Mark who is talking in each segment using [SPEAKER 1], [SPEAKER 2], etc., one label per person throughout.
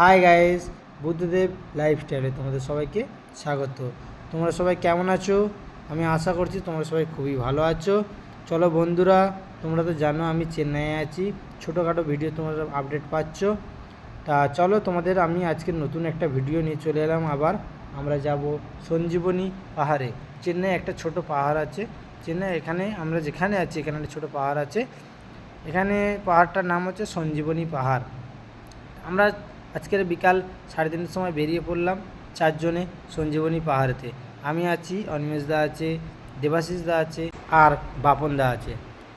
[SPEAKER 1] Hi guys Buddhadeb লাইফস্টাইলে তোমাদের সবাইকে স্বাগত। তোমরা সবাই কেমন আছো? আমি আশা করছি তোমরা সবাই খুবই ভালো আছো। চলো বন্ধুরা, তোমরা তো জানো আমি চেন্নাইয়ে আছি। ছোটোখাটো ভিডিও তোমরা আপডেট পাচ্ছ। তা চলো তোমাদের আমি আজকে নতুন একটা ভিডিও নিয়ে চলে এলাম আবার। আমরা যাব সঞ্জীবনী পাহাড়ে। চেন্নাই একটা ছোট পাহাড় আছে। চেন্নাই এখানে আমরা যেখানে আছি, এখানে একটা ছোটো পাহাড় আছে। এখানে পাহাড়টার নাম হচ্ছে সঞ্জীবনী পাহাড়। আমরা আজকের বিকাল সাড়ে তিনটের সময় বেরিয়ে পড়লাম চারজনে সঞ্জীবনী পাহাড়েতে। আমি আছি, অনিমেষ দা আছে, দেবাশিস দা আছে, আর বাপন দা আছে।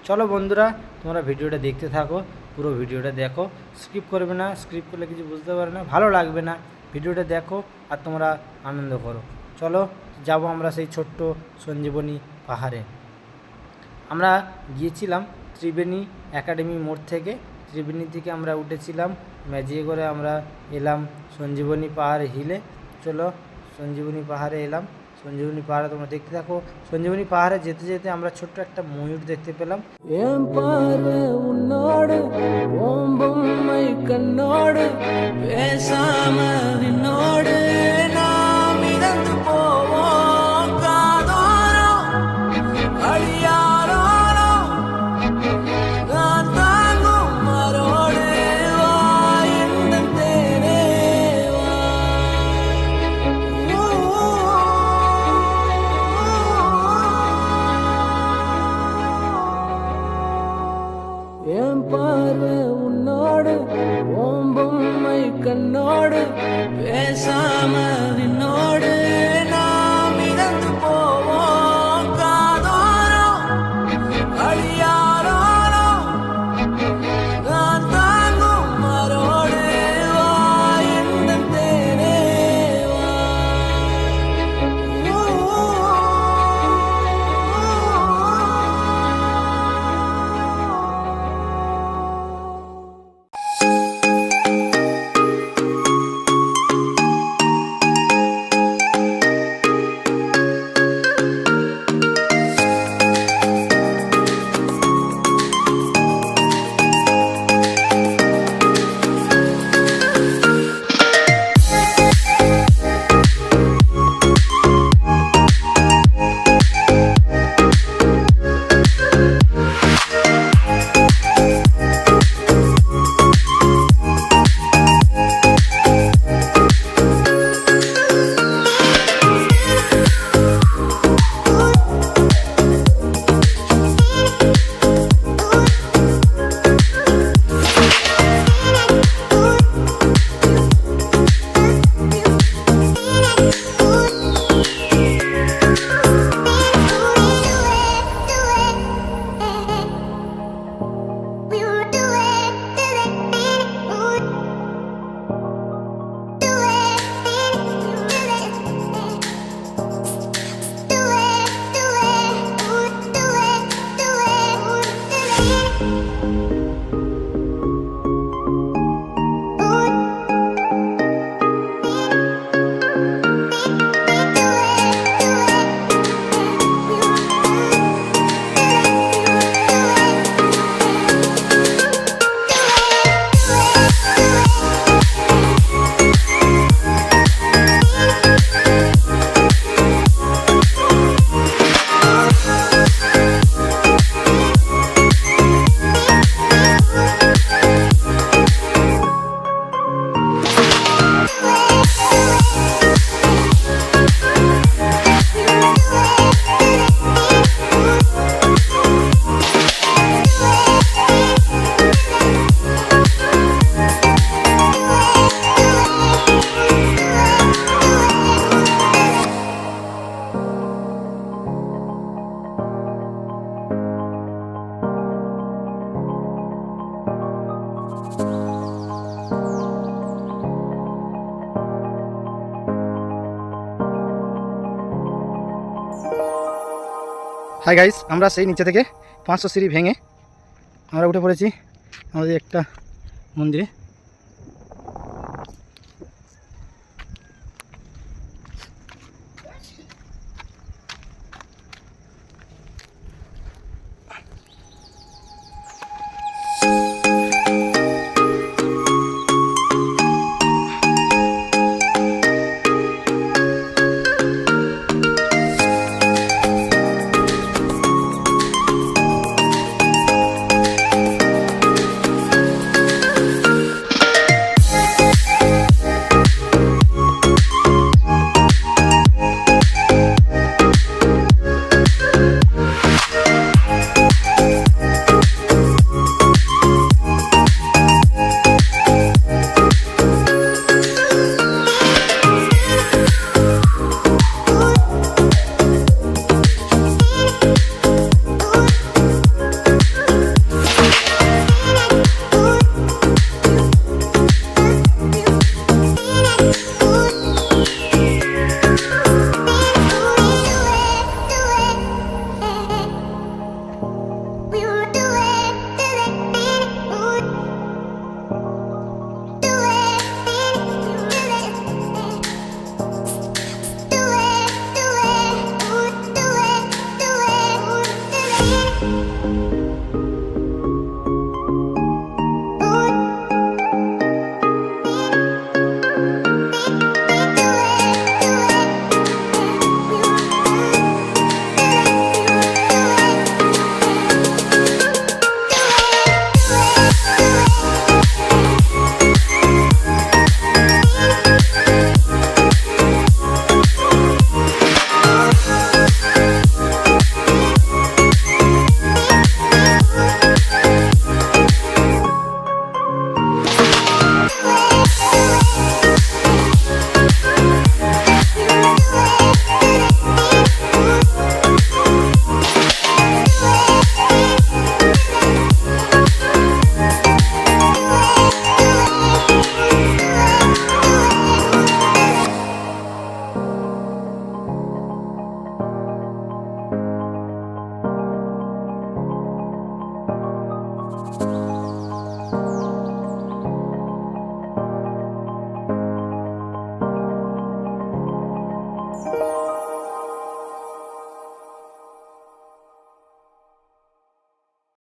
[SPEAKER 1] চলো বন্ধুরা, তোমরা ভিডিওটা দেখতে থাকো, পুরো ভিডিওটা দেখো। স্কিপ করবে না, স্কিপ করলে কিছু বুঝতে পারবে না, ভালো লাগবে না। ভিডিওটা দেখো আর তোমরা আনন্দ করো। চলো, যাব আমরা সেই ছোট্ট সঞ্জীবনী পাহাড়ে। আমরা গিয়েছিলাম ত্রিবেণী একাডেমি মোড় থেকে ত্রিবেণী থেকে আমরা উঠেছিলাম ম্যাজিকে করে আমরা এলাম সঞ্জীবনী পাহাড় হিলে। চলো সঞ্জীবনী পাহাড়ে এলাম। সঞ্জীবনী পাহাড়ে তোমরা দেখতে থাকো। সঞ্জীবনী পাহাড়ে যেতে যেতে আমরা ছোট্ট একটা ময়ূর দেখতে পেলাম।
[SPEAKER 2] என்
[SPEAKER 1] হাই গাইস আমরা সেই নিচে থেকে পাঁচশো সিঁড়ি ভেঙে আমরা উঠে পড়েছি আমাদের একটা মন্দিরে।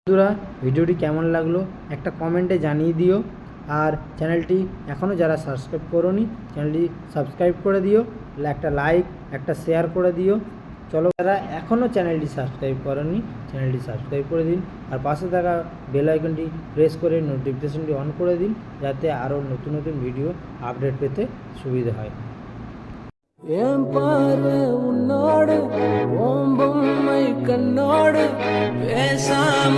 [SPEAKER 1] বন্ধুরা, ভিডিওটি কেমন লাগল একটা কমেন্টে জানিয়ে দিও। আর চ্যানেলটি এখনও যারা সাবস্ক্রাইব করোনি, চ্যানেলটি সাবস্ক্রাইব করে দিও একটা লাইক একটা শেয়ার করে দিও। চলো, যারা এখনও চ্যানেলটি সাবস্ক্রাইব করোনি, চ্যানেলটি সাবস্ক্রাইব করে দিন। আর পাশে থাকা বেল আইকনটি প্রেস করে নোটিফিকেশনটি অন করে দিন, যাতে আরও নতুন নতুন ভিডিও আপডেট পেতে সুবিধা হয়।
[SPEAKER 2] ஏன் பார்வை உன்னோடு ஓம்பொம்மை கண்ணோடு பேசாம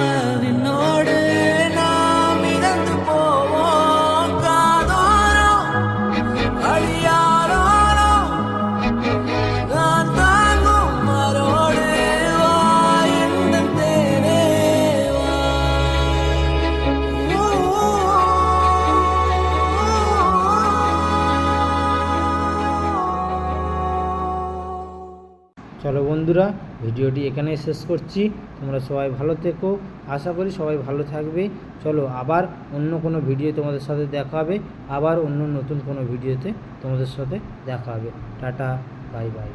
[SPEAKER 1] চলো বন্ধুরা, ভিডিওটি এখানেই শেষ করছি। তোমরা সবাই ভালো থেকো। আশা করি সবাই ভালো থাকবে। চলো আবার অন্য কোনো ভিডিও তোমাদের সাথে দেখা হবে। আবার অন্য নতুন কোনো ভিডিওতে তোমাদের সাথে দেখা হবে। Tata, bye bye.